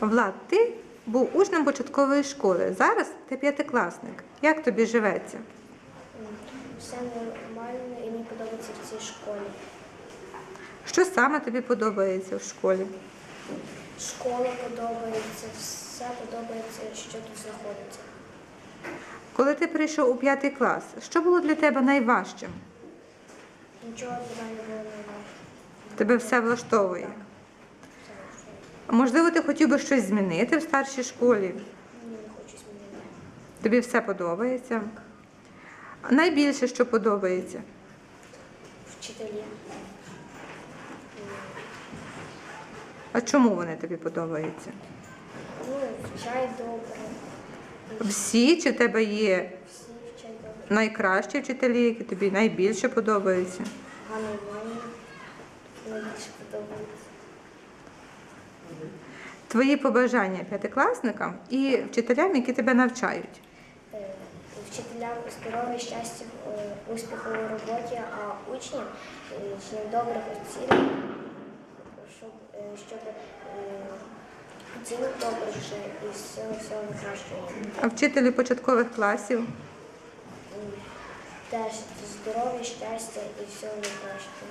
Влад, ти був учнем початкової школи. Зараз ти п'ятикласник. Як тобі живеться? Все нормально і мені подобається в цій школі. Що саме тобі подобається в школі? Школа подобається, все подобається, що тут знаходиться. Коли ти прийшов у п'ятий клас, що було для тебе найважчим? Нічого для мене було не важко. Тебе все влаштовує. Можливо, ти хотів би щось змінити в старшій школі? Ні, не хочу змінити. Тобі все подобається? Найбільше, що подобається? Вчителі. А чому вони тобі подобаються? Ну, вчать добре. Всі чи в тебе є Всі вчать добре. найкращі вчителі, які тобі найбільше подобаються? Ганна Іванівна найбільше подобається. Твої побажання п'ятикласникам і вчителям, які тебе навчають. Е, Вчителям здоров'я, щастя, е, успіху у роботі, а учням е, добрих оцінок, щоб, щоб оцінок добре і всього всього найкращого. А вчителі початкових класів Теж здоров'я, щастя і всього найкращого.